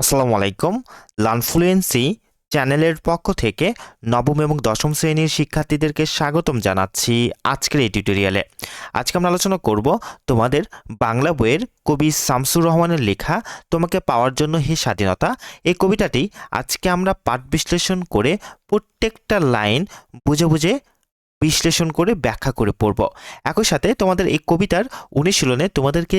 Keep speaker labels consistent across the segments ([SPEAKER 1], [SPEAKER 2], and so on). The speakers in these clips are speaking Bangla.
[SPEAKER 1] আসসালামু আলাইকুম। লানফ্লুয়েন্সি চ্যানেলের পক্ষ থেকে নবম এবং দশম শ্রেণির শিক্ষার্থীদেরকে স্বাগতম জানাচ্ছি আজকের এই টিউটোরিয়ালে। আজকে আমরা আলোচনা করব তোমাদের বাংলা বইয়ের কবি শামসুর রহমানের লেখা, তোমাকে পাওয়ার জন্য হে স্বাধীনতা। এই কবিতাটি আজকে আমরা পাঠ বিশ্লেষণ করে প্রত্যেকটা লাইন বুঝে বুঝে বিশ্লেষণ করে ব্যাখ্যা করে পড়ব। একই সাথে তোমাদের এই কবিতার অনুশীলনে তোমাদেরকে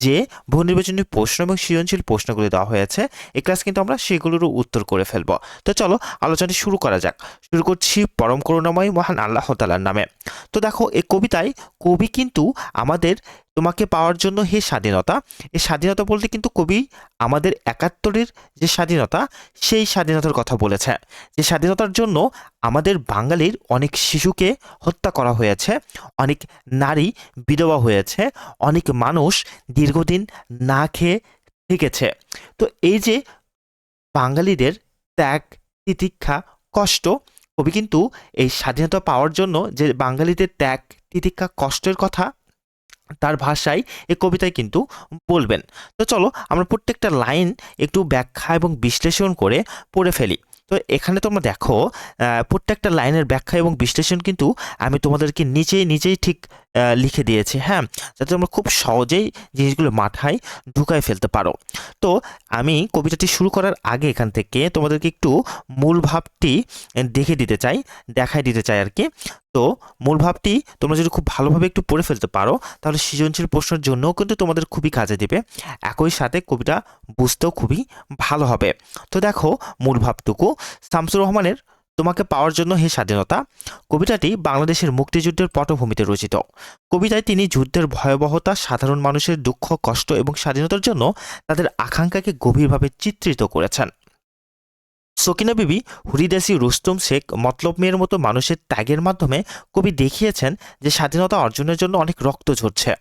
[SPEAKER 1] যে বহু প্রশ্ন এবং সৃজনশীল প্রশ্নগুলি দেওয়া হয়েছে, এই ক্লাস কিন্তু আমরা সেগুলোরও উত্তর করে ফেলব। তো চলো, আলোচনাটি শুরু করা যাক। শুরু করছি পরম করুণাময় মহান আল্লাহ তালার নামে। তো দেখো, এই কবিতায় কবি কিন্তু আমাদের তোমাকে পাওয়ার জন্য হে স্বাধীনতা, এই স্বাধীনতা বলতে কিন্তু কবি আমাদের একাত্তরের যে স্বাধীনতা, সেই স্বাধীনতার কথা বলেছে। যে স্বাধীনতার জন্য আমাদের বাঙালির অনেক শিশুকে হত্যা করা হয়েছে, অনেক নারী বিধবা হয়েছে, অনেক মানুষ দীর্ঘদিন না খেয়ে থেকেছে। তো এই যে বাঙালিদের ত্যাগ, তিতিক্ষা, কষ্ট, কবি কিন্তু এই স্বাধীনতা পাওয়ার জন্য যে বাঙালিদের ত্যাগ, তিতিক্ষা, কষ্টের কথা, তার ভাষায় এই কবিতায় কিন্তু বলবেন। তো চলো আমরা প্রত্যেকটা লাইন একটু ব্যাখ্যা এবং বিশ্লেষণ করে পড়ে ফেলি। তো এখানে তোমরা দেখো প্রত্যেকটা লাইনের ব্যাখ্যা এবং বিশ্লেষণ কিন্তু আমি তোমাদেরকে নিচেই নিচেই ঠিক লিখে দিয়েছি হ্যাঁ? যাতে তোমরা খুব সহজেই জিনিসগুলো মাথায় ঢুকায় ফেলতে পারো। তো আমি কবিতাটি শুরু করার আগে এখান থেকে তোমাদেরকে একটু মূল ভাবটি দেখে দিতে চাই দেখাই দিতে চাই আর কি। তো মূল ভাবটি তোমরা যদি খুব ভালোভাবে একটু পড়ে ফেলতে পারো, তাহলে সৃজনশীল প্রশ্নের জন্যও কিন্তু তোমাদের খুবই কাজে দেবে। একই সাথে কবিতা বুঝতেও খুবই ভালো হবে। তো দেখো মূল ভাবটুকু, শামসুর রহমানের তোমাকে পাওয়ার জন্য হে স্বাধীনতা। কবিতাটি বাংলাদেশের মুক্তিযুদ্ধের পটভূমিতে রচিত। কবিতায় তিনি যুদ্ধের ভয়াবহতা, সাধারণ মানুষের দুঃখ, কষ্ট এবং স্বাধীনতার জন্য তাদের আকাঙ্ক্ষাকে গভীরভাবে চিত্রিত করেছেন। সকিনা বিবি, হরিদাসী রুস্তম শেখ, মতলব মেয়ের মতো মানুষের ত্যাগের মাধ্যমে কবি দেখিয়েছেন যে স্বাধীনতা অর্জনের জন্য অনেক রক্ত ঝরছে।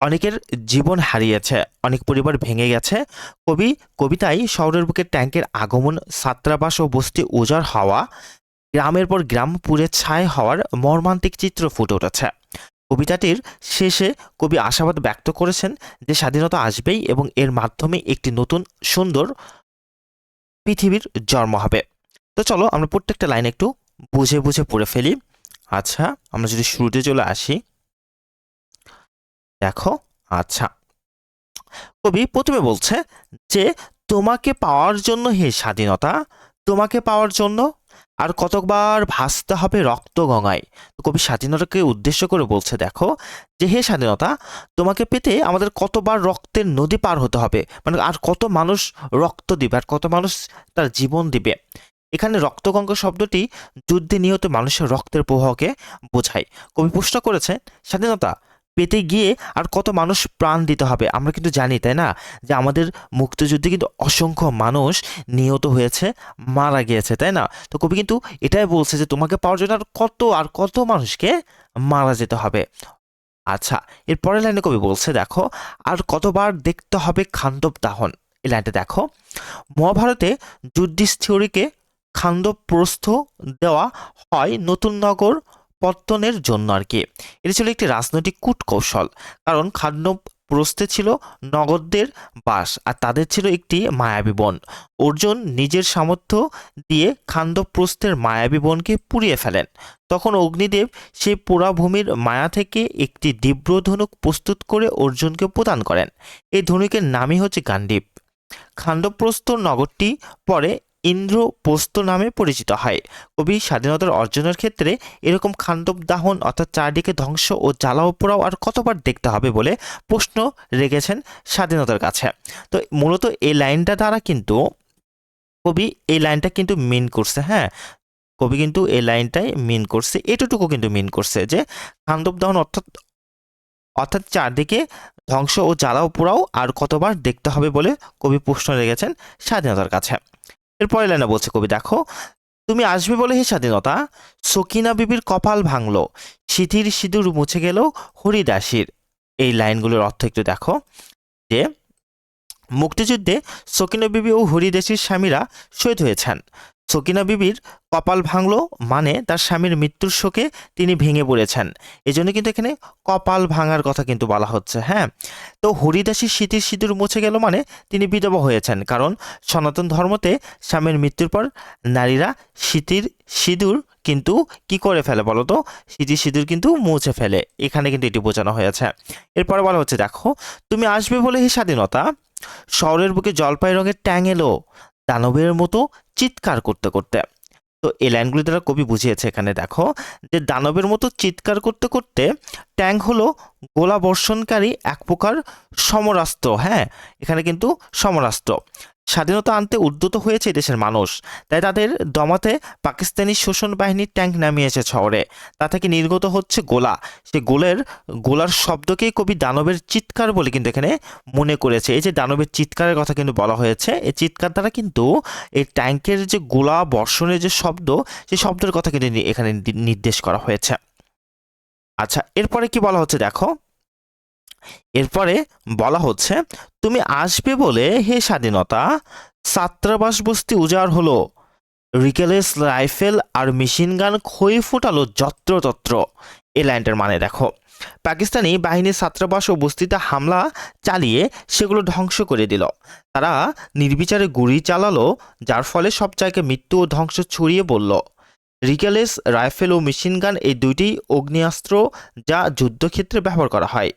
[SPEAKER 1] অনেকের জীবন হারিয়েছে, অনেক পরিবার ভেঙে গেছে। কবি কবিতায় শহরের বুকে ট্যাঙ্কের আগমন, ছাত্রাবাস ও বস্তি উজাড় হওয়া, গ্রামের পর গ্রাম পুড়ে ছাই হওয়ার মর্মান্তিক চিত্র ফুটে উঠেছে। কবিতাটির শেষে কবি আশাবাদ ব্যক্ত করেছেন যে স্বাধীনতা আসবেই এবং এর মাধ্যমে একটি নতুন, সুন্দর পৃথিবীর জন্ম হবে। তো চলো আমরা প্রত্যেকটা লাইন একটু বুঝে বুঝে পড়ে ফেলি। আচ্ছা আমরা যদি শুরুতে চলে আসি। দেখো আচ্ছা। কবি প্রথমে বলছে যে, তোমাকে পাওয়ার জন্য হে স্বাধীনতা, তোমাকে পাওয়ার জন্য আর কতবার ভাসতে হবে রক্ত গঙ্গায়। কবি স্বাধীনতাকে উদ্দেশ্য করে বলছে, দেখো, যে হে স্বাধীনতা, তোমাকে পেতে আমাদের কতবার রক্তের নদী পার হতে হবে মানে আর কত মানুষ রক্ত দিবে, আর কত মানুষ তার জীবন দিবে। এখানে রক্তগঙ্গা শব্দটি যুদ্ধে নিহত মানুষের রক্তের প্রবাহকে বোঝায়। কবি প্রশ্ন করেছে স্বাধীনতা পেতে গিয়ে আর কত মানুষ প্রাণ দিতে হবে। আমরা কিন্তু জানি, তাই না? যে আমাদের মুক্তিযুদ্ধে কিন্তু অসংখ্য মানুষ নিহত হয়েছে, মারা গিয়েছে, তাই না? তো কবি কিন্তু এটাই বলছে যে তোমাকে পাওয়ার জন্য আর কত আর কত মানুষকে মারা যেতে হবে। আচ্ছা এর পরের লাইনে কবি বলছে, দেখো, আর কতবার দেখতে হবে খান্দব দাহন। এই লাইনটা দেখো, মহাভারতে যুদ্ধিস থিওরিকে খান্দব প্রস্থ দেওয়া হয় নতুন নগর পত্তনের জন্য আর কি। এটি ছিল একটি রাজনৈতিক কূটকৌশল, কারণ খান্ডব প্রস্থে ছিল নগরদের বাস আর তাদের ছিল একটি মায়াবী বন। অর্জুন নিজের সামর্থ্য দিয়ে খান্ডব প্রস্থের মায়াবী বনকে পুড়িয়ে ফেলেন। তখন অগ্নিদেব সেই পোড়াভূমির মায়া থেকে একটি দিব্য ধনুক প্রস্তুত করে অর্জুনকে প্রদান করেন। এই ধনুকের নামই হচ্ছে গান্ডীব। খান্ডবপ্রস্থ নগরটি পরে ইন্দ্রপ্রস্থ নামে পরিচিত হয়। কবি স্বাধীনতার অর্জনের ক্ষেত্রে এরকম খান্ডব দাহন অর্থাৎ চারদিকে ধ্বংস ও জ্বালাও পোড়াও আর কতবার দেখতে হবে বলে প্রশ্ন রেখেছেন স্বাধীনতার কাছে। তো মূলত এই লাইনটা দ্বারা কিন্তু কবি এই লাইনটা কিন্তু মিন করছে হ্যাঁ? কবি কিন্তু এই লাইনটাই মিন করছে এটুকু কিন্তু মিন করছে যে খান্ডব দাহন অর্থাৎ অর্থাৎ চারদিকে ধ্বংস ও জ্বালাও পোড়াও আর কতবার দেখতে হবে বলে কবি প্রশ্ন রেখেছেন স্বাধীনতার কাছে। এরপরে লাইনে বলছে, কবি, দেখো, তুমি আসবে বলে হে স্বাধীনতা। সকিনা বিবির কপাল ভাঙলো, সিঁথির সিঁদুর মুছে গেল হরিদাসীর। এই লাইনগুলোর অর্থ একটু দেখো, যে মুক্তিযুদ্ধে সকিনা বিবি ও হরিদাসীর স্বামীরা শহীদ হয়েছেন। সকিনা বিবির কপাল ভাঙলো মানে তার স্বামীর মৃত্যুর শোকে তিনি ভেঙে পড়েছেন। এই জন্য কিন্তু এখানে কপাল ভাঙার কথা কিন্তু বলা হচ্ছে হ্যাঁ? তো হরিদাসী স্মৃতির সিঁদুর মুছে গেল মানে তিনি বিধবা হয়েছেন, কারণ সনাতন ধর্মতে স্বামীর মৃত্যুর পর নারীরা স্মৃতির সিঁদুর কিন্তু কি করে ফেলে বলো তো? স্মৃতির সিঁদুর কিন্তু মুছে ফেলে। এখানে কিন্তু এটি বোঝানো হয়েছে। এরপরে বলা হচ্ছে, দেখো, তুমি আসবে বলে হে স্বাধীনতা, শহরের বুকে জলপাই রঙের ট্যাং এলো দানবের মতো চিৎকার করতে করতে। তো এই লাইনগুলি দ্বারা কবি বুঝিয়েছে এখানে, দেখো, যে দানবের মতো চিৎকার করতে করতে ট্যাং হলো গোলা বর্ষণকারী এক প্রকার সমরাস্ত্র হ্যাঁ? এখানে কিন্তু সমরাস্ত্র স্বাধীনতা আনতে উদ্যত হয়েছে দেশের মানুষ। তাই তাদের দমাতে পাকিস্তানি শোষণ বাহিনীর ট্যাঙ্ক নামিয়েছে শহরে। তা থেকে নির্গত হচ্ছে গোলা। সে গোলের, গোলার শব্দকেই কবি দানবের চিৎকার বলে কিন্তু এখানে মনে করেছে। এই যে দানবের চিৎকারের কথা কিন্তু বলা হয়েছে, এই চিৎকার দ্বারা কিন্তু এই ট্যাঙ্কের যে গোলা বর্ষণের যে শব্দ, সেই শব্দের কথা কিন্তু এখানে নির্দেশ করা হয়েছে। আচ্ছা এরপরে কি বলা হচ্ছে দেখো? এরপরে বলা হচ্ছে, তুমি আসবে বলে হে স্বাধীনতা ছাত্রাবাস বস্তি উজাড় হলো। রিকেলেস রাইফেল আর মেশিন গান খই ফোটালো যত্রতত্র। এই লাইনটার মানে দেখো, পাকিস্তানি বাহিনী ছাত্রাবাস ও বস্তিতে হামলা চালিয়ে সেগুলো ধ্বংস করে দিল। তারা নির্বিচারে গুলি চালালো, যার ফলে সব জায়গায় মৃত্যু ও ধ্বংস ছড়িয়ে পড়ল। রিকেলেস রাইফেল ও মেশিন গান এই দুইটি অগ্নিয়াস্ত্র যা যুদ্ধক্ষেত্রে ব্যবহার করা হয়।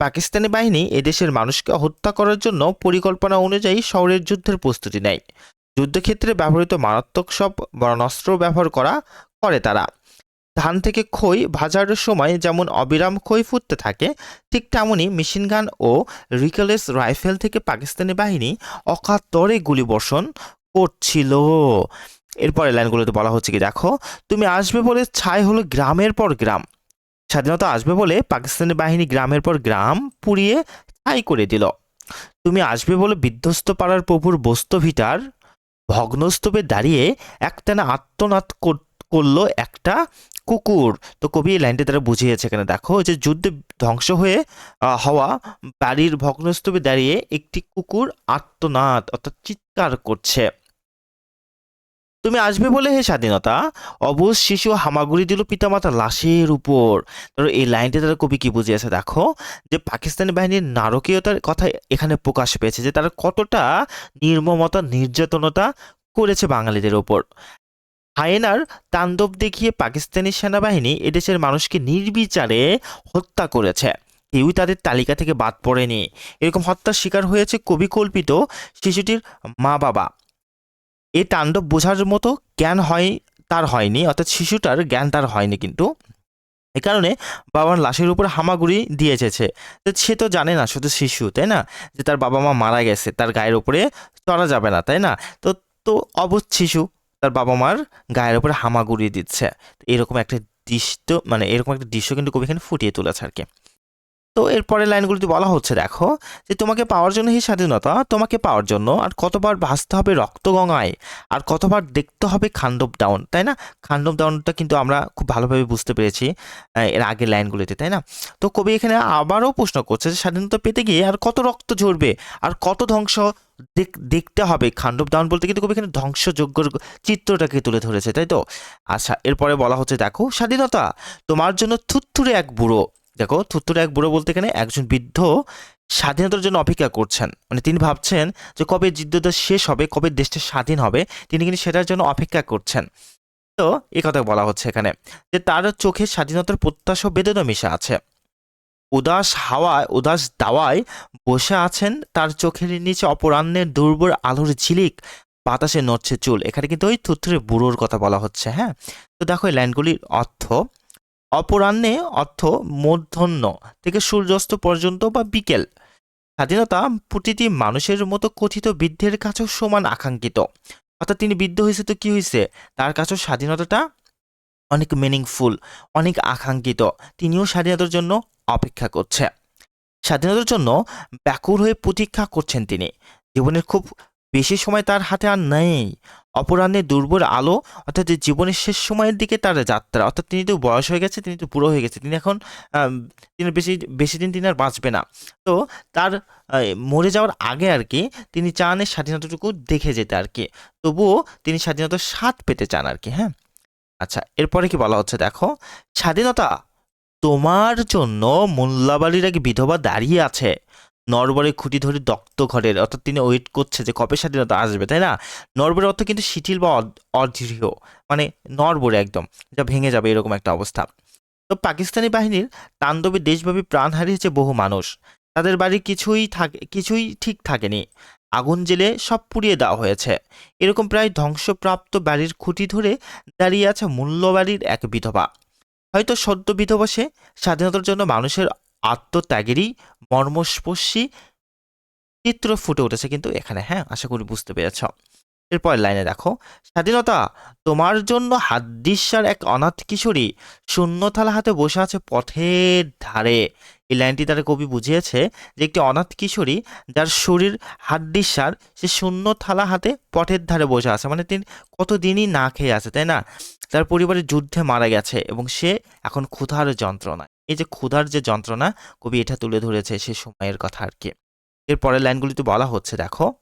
[SPEAKER 1] পাকিস্তানি বাহিনী এদেশের মানুষকে হত্যা করার জন্য পরিকল্পনা অনুযায়ী শহরের যুদ্ধের প্রস্তুতি নেয়। যুদ্ধক্ষেত্রে ব্যবহৃত মারাত্মক সব বরণাস্ত্র ব্যবহার করা করে তারা। ধান থেকে খই ভাজার সময় যেমন অবিরাম খই ফুটতে থাকে, ঠিক তেমনই মেশিনগান ও রিকেলেস রাইফেল থেকে পাকিস্তানি বাহিনী অকাতরে গুলি বর্ষণ করছিল। এরপরে লাইনগুলোতে বলা হচ্ছে কি, দেখো, তুমি আসবে বলে ছাই হলো গ্রামের পর গ্রাম। স্বাধীনতা আসবে বলে পাকিস্তানি বাহিনী গ্রামের পর গ্রাম পুড়িয়ে ছাই করে দিল। তুমি আসবে বলে বিধ্বস্ত পাড়ার প্রভুর বস্তভিটার ভগ্নস্তূপে দাঁড়িয়ে একটানা আত্মনাদ কর- করল একটা কুকুর। তো কবি এই লাইনটা তারা বুঝিয়েছে এখানে দেখো যে যুদ্ধে ধ্বংস হয়ে হওয়া বাড়ির ভগ্নস্তূপে দাঁড়িয়ে একটি কুকুর আত্মনাদ অর্থাৎ চিৎকার করছে। তুমি আসবে বলে হে স্বাধীনতা? অবুজ শিশু হামাগুড়ি দিল পিতামাতার লাশের উপর। ধরো এই লাইনটা তারা কবি কি বুঝিয়েছে? দেখো, যে পাকিস্তানি বাহিনীর নারকীয়তার কথা এখানে প্রকাশ পেয়েছে, যে তারা কতটা নির্মমতা, নির্যাতনতা করেছে বাঙালিদের ওপর হায়েনার তাণ্ডব দেখিয়ে পাকিস্তানি সেনাবাহিনী এদেশের মানুষকে নির্বিচারে হত্যা করেছে। কেউই তাদের তালিকা থেকে বাদ পড়েনি। এরকম হত্যার শিকার হয়েছে কবি কল্পিত শিশুটির মা বাবা এই তাণ্ডব বোঝার মতো জ্ঞান হয়, তার হয়নি। অর্থাৎ শিশুটার জ্ঞান তার হয়নি কিন্তু। এ কারণে বাবার লাশের উপর হামাগুড়ি দিয়ে এসেছে। সে তো জানে না, শুধু শিশু, তাই না? যে তার বাবা মা মারা গেছে, তার গায়ের উপরে চড়া যাবে না, তাই না? তো তো অবুধ শিশু তার বাবা মার গায়ের উপরে হামাগুড়ি দিচ্ছে। এরকম একটা দৃশ্য মানে এরকম একটা দৃশ্য কিন্তু কবি এখানে ফুটিয়ে তুলেছে আর কি। তো এরপরে লাইনগুলিতে বলা হচ্ছে, দেখো, যে তোমাকে পাওয়ার জন্য এই স্বাধীনতা, তোমাকে পাওয়ার জন্য আর কতবার ভাসতে হবে রক্তগঙ্গায় আর কতবার দেখতে হবে খান্ডব ডাউন তাই না? খান্ডব ডাউনটা কিন্তু আমরা খুব ভালোভাবে বুঝতে পেরেছি এর আগের লাইনগুলিতে, তাই না? তো কবি এখানে আবারও প্রশ্ন করছে যে স্বাধীনতা পেতে গিয়ে আর কত রক্ত ঝরবে, আর কত ধ্বংস দেখ- দেখতে হবে খান্ডব ডাউন বলতে কিন্তু কবি এখানে ধ্বংসযোগ্য চিত্রটাকে তুলে ধরেছে, তাই তো? আচ্ছা এরপরে বলা হচ্ছে, দেখো, স্বাধীনতা, তোমার জন্য থুত্থুরে এক বুড়ো দেখো থুত্থুরে এক বুড়ো বলতে এখানে একজন বৃদ্ধ স্বাধীনতার জন্য অপেক্ষা করছেন। মানে তিনি ভাবছেন যে কবে যুদ্ধটা শেষ হবে, কবে দেশটা স্বাধীন হবে, তিনি কিন্তু সেটার জন্য অপেক্ষা করছেন। তো এই কথা বলা হচ্ছে এখানে যে তার চোখে স্বাধীনতার প্রত্যাশা বেদনা মিশা আছে। উদাস হাওয়ায়, উদাস দাওয়ায় বসে আছেন, তার চোখের নিচে অপরাহ্নের দুর্বল আলোর ঝিলিক, বাতাসে নড়ছে চুল। এখানে কিন্তু ওই থুত্থুরে বুড়োর কথা বলা হচ্ছে হ্যাঁ? তো দেখো এই লাইনগুলির অর্থ অপরাহ্নে অর্থ মূর্ধন্য থেকে সূর্যাস্ত পর্যন্ত বা বিকেল। স্বাধীনতা প্রতিটি মানুষের মতো কথিত বৃদ্ধের কাছেও সমান আকাঙ্ক্ষিত। অর্থাৎ তিনি বৃদ্ধ হয়েছে তো কি হয়েছে? তার কাছেও স্বাধীনতাটা অনেক মিনিংফুল অনেক আকাঙ্ক্ষিত। তিনিও স্বাধীনতার জন্য অপেক্ষা করছে। স্বাধীনতার জন্য ব্যাকুল হয়ে প্রতীক্ষা করছেন তিনি। জীবনের খুব বেশি সময় তার হাতে আর নেই। অপরাহ্নে দুর্বল আলো, অর্থাৎ জীবনের শেষ সময়ের দিকে তার যাত্রা, অর্থাৎ তিনি তো বয়স হয়ে গেছে, তিনি তো বুড়ো হয়ে গেছে, তিনি এখন তিনি বেশি বেশি দিন তিনি আর বাঁচবে না। তো তার মরে যাওয়ার আগে আর কি, তিনি চান স্বাধীনতাটুকু দেখে যেতে আর কি। তবুও তিনি স্বাধীনতার স্বাদ পেতে চান আর কি হ্যাঁ? আচ্ছা এরপরে কি বলা হচ্ছে দেখো, স্বাধীনতা তোমার জন্য মোল্লাবাড়ির এক বিধবা দাঁড়িয়ে আছে। নরবরে খুঁটি ধরে দক্ত ঘরের, অর্থাৎ তিনি ওয়েট করছে যে কবে স্বাধীনতা আসবে, তাই না? নরবরের অর্থ কিন্তু শিথিল বা অদৃঢ় মানে নরবরে একদম, যা ভেঙে যাবে এরকম একটা অবস্থা। তো পাকিস্তানি বাহিনীর তাণ্ডবে দেশব্যাপী প্রাণ হারিয়েছে বহু মানুষ। তাদের বাড়ি কিছুই থাকে কিছুই ঠিক থাকেনি। আগুন জেলে সব পুড়িয়ে দেওয়া হয়েছে। এরকম প্রায় ধ্বংসপ্রাপ্ত বাড়ির খুঁটি ধরে দাঁড়িয়ে আছে মূল্যবাড়ির এক বিধবা। হয়তো সদ্য বিধবা সে স্বাধীনতার জন্য মানুষের আত্মত্যাগেরই মর্মস্পর্শী চিত্র ফুটে উঠেছে কিন্তু এখানে। হ্যাঁ আশা করি বুঝতে পেরেছ। এরপর লাইনে দেখো, স্বাধীনতা, তোমার জন্য হাদ্দিসার এক অনাথ কিশোরী শূন্য থালা হাতে বসে আছে পথের ধারে। এই লাইনটি দ্বারা কবি বুঝিয়েছে যে একটি অনাথ কিশোরী যার শরীর হাড্ডিসার সে শূন্য থালা হাতে পথের ধারে বসে আছে। মানে তিনি কতদিনই না খেয়ে আছে, তাই না? তার পরিবারের যুদ্ধে মারা গেছে এবং সে এখন ক্ষুধার যন্ত্রণা এই যে ক্ষুধার যে যন্ত্রণা, কবি এটা তুলে ধরেছে সে সময়ের কথা আর কি। এর পরের লাইনগুলিতে বলা হচ্ছে, দেখো।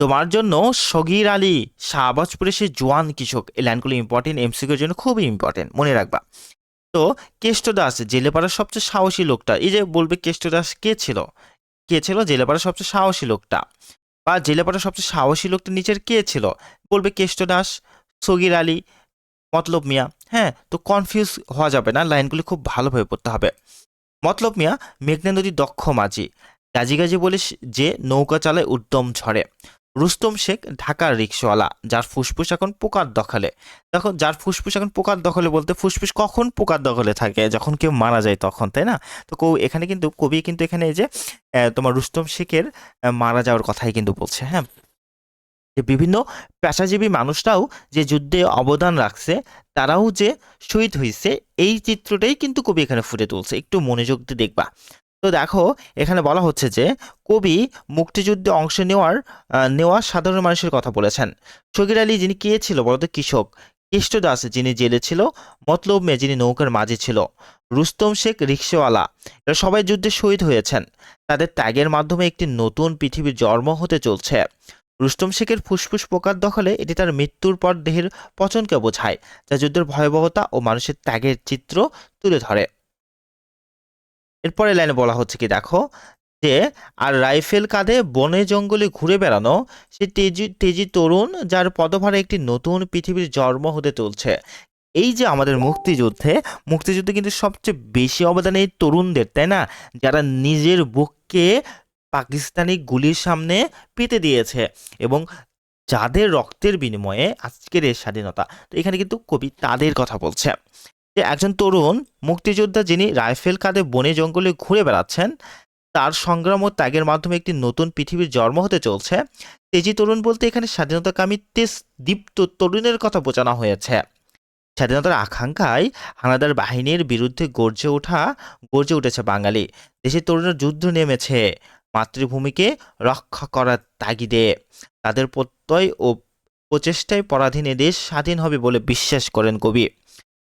[SPEAKER 1] তোমার জন্য সগির আলী শাহবাজপুরে সে জোয়ান কৃষক, এই লাইনগুলো ইম্পর্টেন্ট এমসিকিউর জন্য খুবই ইম্পর্টেন্ট মনে রাখবা। তো কেষ্টদাস, জেলেপাড়ার সবচেয়ে সাহসী লোকটা, এই যে বলবে কেষ্ট দাস কে ছিল? কে ছিল? জেলেপাড়ার সবচেয়ে সাহসী লোকটা। বা জেলেপাড়ার সবচেয়ে সাহসী লোকটা নিচের কে ছিল? বলবে কেষ্ট দাস সগির আলী মতলব মিয়া। হ্যাঁ তো কনফিউজ হওয়া যাবে না, লাইনগুলি খুব ভালোভাবে পড়তে হবে। মতলব মিয়া, মেঘনা নদী দক্ষ মাঝি। গাজি গাজি বলে সে- যে, নৌকা চালায় উদ্যম ঝড়ে রুস্তম শেখ, ঢাকার রিক্সাওয়ালা, যার ফুসফুস এখন পোকার দখলে। দেখো, যার ফুসফুস এখন পোকার দখলে বলতে, ফুসফুস কখন পোকার দখলে থাকে? যখন কেউ মারা যায় তখন, তাই না? তো কৌ, এখানে কিন্তু, কবি কিন্তু এখানে এই যে তোমার রুস্তম শেখের মারা যাওয়ার কথাই কিন্তু বলছে হ্যাঁ? যে বিভিন্ন পেশাজীবী মানুষরাও যে যুদ্ধে অবদান রাখছে, তারাও যে শহীদ হয়েছে এই চিত্রটাই কিন্তু কবি এখানে ফুটে তুলছে। একটু মনোযোগ দিয়ে দেখবা। তো দেখো, এখানে বলা হচ্ছে যে কবি মুক্তিযুদ্ধে অংশ নেওয়ার নেওয়া সাধারণ মানুষের কথা বলেছেন। শকির আলী যিনি কে ছিল বলতো কৃষক। কেষ্টদাস যিনি জেলে ছিল, মতলব মে যিনি নৌকার মাঝে ছিল। রুস্তম শেখ রিক্সাওয়ালা এরা সবাই যুদ্ধে শহীদ হয়েছেন। তাদের ত্যাগের মাধ্যমে একটি নতুন পৃথিবীর জন্ম হতে চলছে। রুস্তম শেখের ফুসফুস পোকার দখলে এটি তার মৃত্যুর পর দেহের পচনকে বোঝায়, যা যুদ্ধের ভয়াবহতা ও মানুষের ত্যাগের চিত্র তুলে ধরে। এরপরে লাইনে বলা হচ্ছে কি, দেখো, যে, আর রাইফেল কাঁধে বনে জঙ্গলে ঘুরে বেড়ানো সে তেজি তেজি তরুণ যার পদভারে একটি নতুন পৃথিবীর জন্ম হতে চলছে। এই যে আমাদের মুক্তিযুদ্ধে মুক্তিযুদ্ধে কিন্তু সবচেয়ে বেশি অবদান এই তরুণদের, তাই না? যারা নিজের বুককে পাকিস্তানি গুলির সামনে পেতে দিয়েছে এবং যাদের রক্তের বিনিময়ে আজকের এই স্বাধীনতা। তো এখানে কিন্তু কবি তাদের কথা বলছে। যে একজন তরুণ, মুক্তিযোদ্ধা যিনি রাইফেল কাঁধে বনে জঙ্গলে ঘুরে বেড়াচ্ছেন, তার সংগ্রাম ও ত্যাগের মাধ্যমে একটি নতুন পৃথিবীর জন্ম হতে চলছে। তেজি তরুণ বলতে এখানে স্বাধীনতাকামী তেজ দীপ্ত তরুণের কথা বোঝানো হয়েছে। স্বাধীনতার আকাঙ্ক্ষায় হানাদার বাহিনীর বিরুদ্ধে গর্জে ওঠা, গর্জে উঠেছে বাঙালি। দেশের তরুণের যুদ্ধ নেমেছে। মাতৃভূমিকে রক্ষা করার তাগিদে। তাদের প্রত্যয় ও প্রচেষ্টায় পরাধীনে দেশ স্বাধীন হবে বলে বিশ্বাস করেন কবি।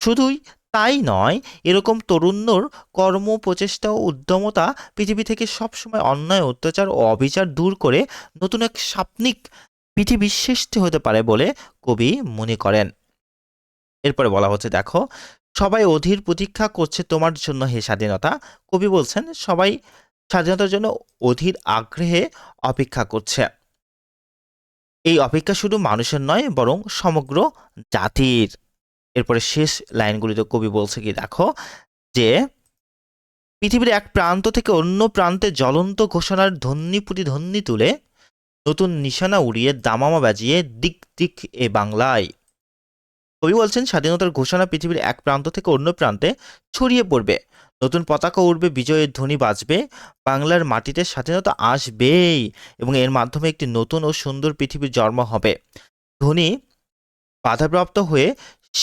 [SPEAKER 1] শুধুই তাই নয়, এরকম তরুণ্যর কর্ম, প্রচেষ্টা ও উদ্যমতা পৃথিবী থেকে সবসময় অন্যায়, অত্যাচার ও অবিচার দূর করে নতুন এক সাপ্নিক পৃথিবী সৃষ্টি হতে পারে বলে কবি মনে করেন। এরপরে বলা হচ্ছে, দেখো, সবাই অধীর প্রতীক্ষা করছে তোমার জন্য হে স্বাধীনতা। কবি বলছেন, সবাই স্বাধীনতার জন্য অধীর আগ্রহে অপেক্ষা করছে। এই অপেক্ষা শুধু মানুষের নয়, বরং সমগ্র জাতির। এরপরে শেষ লাইনগুলিতে কবি বলছে কি, দেখো, যে পৃথিবীর এক প্রান্ত থেকে অন্য প্রান্তে জ্বলন্ত ঘোষণার ধ্বনি প্রতিধ্বনি তুলে নতুন নিশানা উড়িয়ে দামামা বাজিয়ে দিক দিক এ বাংলায়। কবি বলছেন, স্বাধীনতার ঘোষণা পৃথিবীর এক প্রান্ত থেকে অন্য প্রান্তে ছড়িয়ে পড়বে। নতুন পতাকা উঠবে বিজয়ের ধ্বনি বাজবে, বাংলার মাটিতে স্বাধীনতা আসবেই এবং এর মাধ্যমে একটি নতুন ও সুন্দর পৃথিবীর জন্ম হবে। ধ্বনি বাধাপ্রাপ্ত হয়ে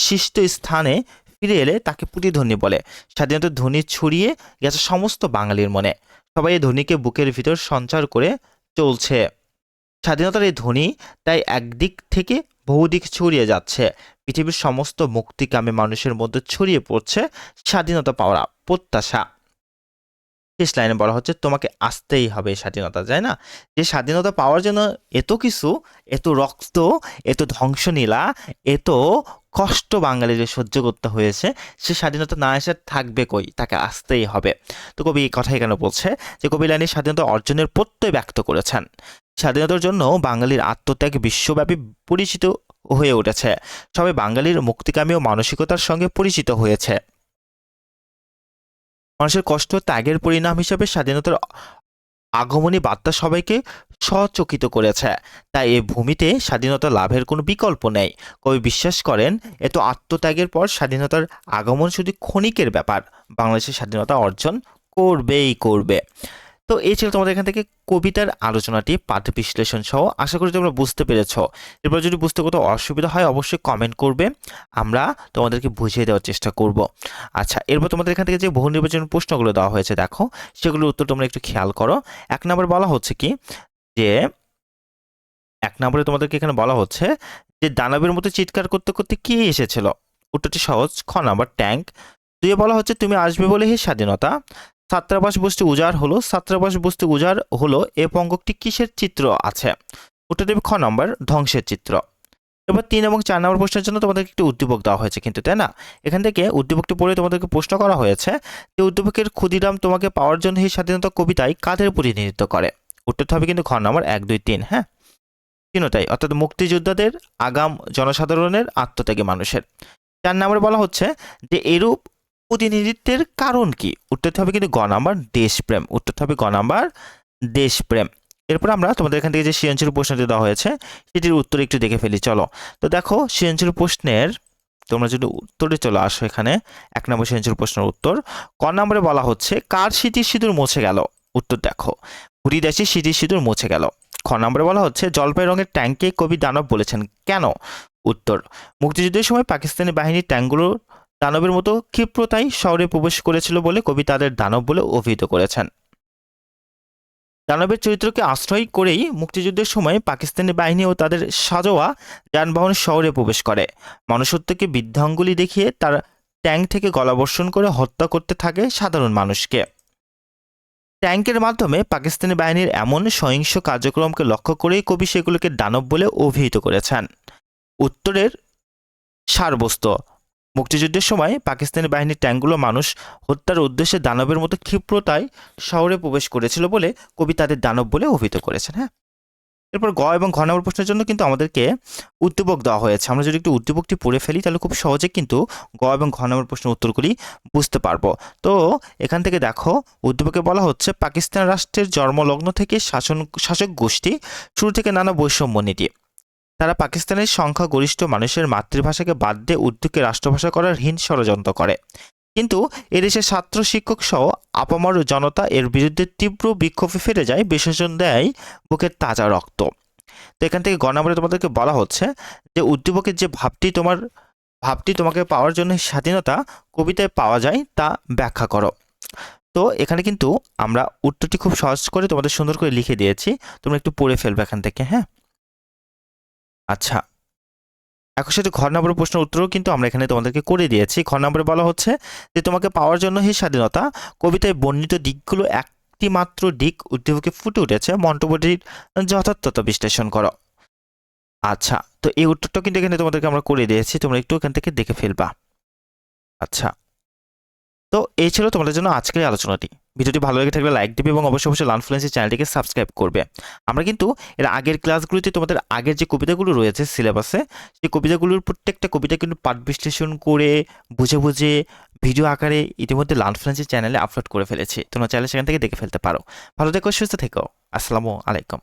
[SPEAKER 1] শিষ্ট স্থানে ফিরে এলে তাকে প্রতিধ্বনি বলে। স্বাধীনতার ধ্বনি ছড়িয়ে গেছে সমস্ত বাঙালির মনে। সবাই এই ধ্বনিকে বুকের ভিতর সঞ্চার করে চলছে। স্বাধীনতার এই ধ্বনি তাই একদিক থেকে বহুদিক ছড়িয়ে যাচ্ছে। পৃথিবীর সমস্ত মুক্তিকামী মানুষের মধ্যে ছড়িয়ে পড়ছে স্বাধীনতা পাওয়ার প্রত্যাশা। শেষ লাইনে বলা হচ্ছে, তোমাকে আসতেই হবে স্বাধীনতা তাই না? যে স্বাধীনতা পাওয়ার জন্য এত কিছু, এত রক্ত, এত ধ্বংসনীলা এত কষ্ট বাঙালিদের সহ্য করতে হয়েছে, সে স্বাধীনতা না এসে থাকবে কই? তাকে আসতেই হবে। তো কবি এই কথাই কেন বলছে? যে কবি লাইনি স্বাধীনতা অর্জনের প্রত্যয় ব্যক্ত করেছেন। স্বাধীনতার জন্য বাঙালির আত্মত্যাগ বিশ্বব্যাপী পরিচিত হয়ে উঠেছে। সবাই বাঙালির মুক্তিকামী ও মানসিকতার সঙ্গে পরিচিত হয়েছে। মানুষের কষ্ট ত্যাগের পরিণাম হিসেবে স্বাধীনতার আগমনী বার্তা সবাইকে সচকিত করেছে। তাই এই ভূমিতে স্বাধীনতা লাভের কোনো বিকল্প নেই। কবি বিশ্বাস করেন এত আত্মত্যাগের পর স্বাধীনতার আগমন শুধু ক্ষণিকের ব্যাপার। বাংলাদেশের স্বাধীনতা অর্জন করবেই করবে। তো এই ছিল তোমাদের এখান থেকে কবিতার আলোচনাটি পাঠ্য বিশ্লেষণ সহ। আশা করি তোমরা বুঝতে পেরেছ। এরপর যদি বুঝতে কোথাও অসুবিধা হয়, অবশ্যই কমেন্ট করবে। আমরা তোমাদেরকে বুঝিয়ে দেওয়ার চেষ্টা করব। আচ্ছা এরপর তোমাদের এখান থেকে যে বহু নির্বাচন প্রশ্নগুলো দেওয়া হয়েছে, দেখো, সেগুলোর উত্তর তোমরা একটু খেয়াল করো। এক নম্বরে বলা হচ্ছে কি, যে, এক নম্বরে তোমাদেরকে এখানে বলা হচ্ছে, যে, দানবের মতো চিৎকার করতে করতে কি এসেছিল? উত্তরটি সহজ, খ নাম্বার, ট্যাঙ্ক। দুয়ে বলা হচ্ছে, তুমি আসবে বলে হে স্বাধীনতা। ছাত্রাবাস বস্তু উজাড় হলো, ছাত্রাবাস বস্তু উজাড় হলো, এ পঙ্গকটি কিসের চিত্র আছে? উত্তর দেবে খ নম্বর, ধ্বংসের চিত্র। এবার তিন এবং চার নম্বর প্রশ্নের জন্য তোমাদেরকে একটি উদ্দীপক দেওয়া হয়েছে কিন্তু, তাই না? এখান থেকে উদ্দীপকটি পড়ে তোমাদেরকে প্রশ্ন করা হয়েছে যে উদ্দীপকের ক্ষুদিরাম তোমাকে পাওয়ার জন্য এই স্বাধীনতা কবিতায় কাদের প্রতিনিধিত্ব করে? উত্তরটা হবে কিন্তু খ নম্বর, এক, দুই, তিন হ্যাঁ? তিনটাই অর্থাৎ মুক্তিযোদ্ধাদের, আগাম জনসাধারণের, আত্মত্যাগী মানুষের। চার নম্বরে বলা হচ্ছে যে এরূপ প্রতিনিধিত্বের কারণ কি? উত্তরটা হবে কিন্তু গ নাম্বার দেশপ্রেম। উত্তরটা হবে গ নাম্বার দেশপ্রেম। এরপর আমরা তোমাদের এখান থেকে যে সৃজনশীল প্রশ্নটি দেওয়া হয়েছে, সেটির উত্তর একটু দেখে ফেলি, চলো। তো দেখো, সৃজনশীল প্রশ্নের, তোমরা যদি উত্তরে চলে আসো এখানে, এক নম্বর সৃজনশীল প্রশ্নের উত্তর, ক নম্বরে বলা হচ্ছে, কার স্মৃতির সিঁদুর মুছে গেল? উত্তর দেখো হরিদাসী স্মৃতির সিঁদুর মুছে গেল। খ নম্বরে বলা হচ্ছে, জলপাই রঙের ট্যাঙ্কে কবি দানব বলেছেন। কেন? উত্তর, মুক্তিযুদ্ধের সময় পাকিস্তানি বাহিনীর ট্যাঙ্কগুলো দানবের মতো ক্ষিপ্রতাই শহরে প্রবেশ করেছিল বলে কবি তাদের দানব বলে অভিহিত করেছেন। দানবের চরিত্রকে আশ্রয় করেই মুক্তিযুদ্ধের সময় পাকিস্তানি বাহিনী ও তাদের সাজোয়া যানবাহন শহরে প্রবেশ করে। মনুষ্যত্বকে বৃদ্ধাঙ্গুলি দেখিয়ে তার ট্যাঙ্ক থেকে গলাবর্ষণ করে হত্যা করতে থাকে সাধারণ মানুষকে। ট্যাঙ্কের মাধ্যমে পাকিস্তানি বাহিনীর এমন সহিংস কার্যক্রমকে লক্ষ্য করেই কবি সেগুলোকে দানব বলে অভিহিত করেছেন। উত্তরের সারবস্তু মুক্তিযুদ্ধের সময় পাকিস্তানি বাহিনীর ট্যাঙ্কগুলো মানুষ হত্যার উদ্দেশ্যে দানবের মতো ক্ষিপ্রতায় শহরে প্রবেশ করেছিল বলে কবি তাদের দানব বলে অভিহিত করেছেন হ্যাঁ? এরপর গ এবং ঘ নম্বর প্রশ্নের জন্য কিন্তু আমাদেরকে উদ্দীপক দেওয়া হয়েছে। আমরা যদি একটু উদ্দীপকটি পড়ে ফেলি, তাহলে খুব সহজে কিন্তু গ এবং ঘ নম্বর প্রশ্নের উত্তরগুলি বুঝতে পারব। তো এখান থেকে দেখো, উদ্দীপকে বলা হচ্ছে, পাকিস্তান রাষ্ট্রের জন্মলগ্ন থেকে শাসন, শাসক গোষ্ঠী শুরু থেকে নানা বৈষম্য নীতি তারা পাকিস্তানের সংখ্যাগরিষ্ঠ মানুষের মাতৃভাষাকে বাদ দিয়ে উর্দুকে রাষ্ট্রভাষা করার হীন ষড়যন্ত্র করে। কিন্তু এদেশের ছাত্র শিক্ষক সহ আপামর জনতা এর বিরুদ্ধে তীব্র বিক্ষোভে ফেরে যায় বিসর্জন দেয় বুকের তাজা রক্ত। তো এখান থেকে গণাবরে তোমাদেরকে বলা হচ্ছে যে উদ্দীপকের যে ভাবটি তোমার, ভাবটি তোমাকে পাওয়ার জন্য স্বাধীনতা কবিতায় পাওয়া যায় তা ব্যাখ্যা করো। তো এখানে কিন্তু আমরা উত্তরটি খুব সহজ করে তোমাদের সুন্দর করে লিখে দিয়েছি। তোমরা একটু পড়ে ফেলবে এখান থেকে হ্যাঁ? আচ্ছা। সেটা ঘর নম্বরের প্রশ্নের উত্তরও কিন্তু আমরা এখানে তোমাদেরকে করে দিয়েছি। ঘর নম্বরে বলা হচ্ছে যে, তোমাকে পাওয়ার জন্য হে স্বাধীনতা, কবিতায় বর্ণিত দিকগুলো একটি মাত্র দিক উদ্দীপকে ফুটে উঠেছে। মন্তব্যটির যথার্থতা বিশ্লেষণ করো। আচ্ছা তো এই উত্তরটা কিন্তু এখানে তোমাদেরকে আমরা করে দিয়েছি। তোমরা একটু এখান থেকে দেখে ফেলবা। আচ্ছা। তো এই ছিল তোমাদের জন্য আজকের আলোচনাটি। ভিডিওটি ভালো লেগে থাকলে লাইক দিবে এবং অবশ্যই অবশ্যই লানফ্লুয়েন্সি চ্যানেলটিকে সাবস্ক্রাইব করবে। আমরা কিন্তু এর আগের ক্লাসগুলিতে তোমাদের আগের যে কবিতাগুলো রয়েছে সিলেবাসে সেই কবিতাগুলোর প্রত্যেকটা কবিতা কিন্তু পাঠ বিশ্লেষণ করে, বুঝে বুঝে ভিডিও আকারে ইতিমধ্যে লানফ্লুয়েন্সি চ্যানেলে আপলোড করে ফেলেছি। তোমরা চাইলে সেখান থেকে দেখে ফেলতে পারো। ভালো থেকো, সুস্থ থেকো। আসসালামু আলাইকুম।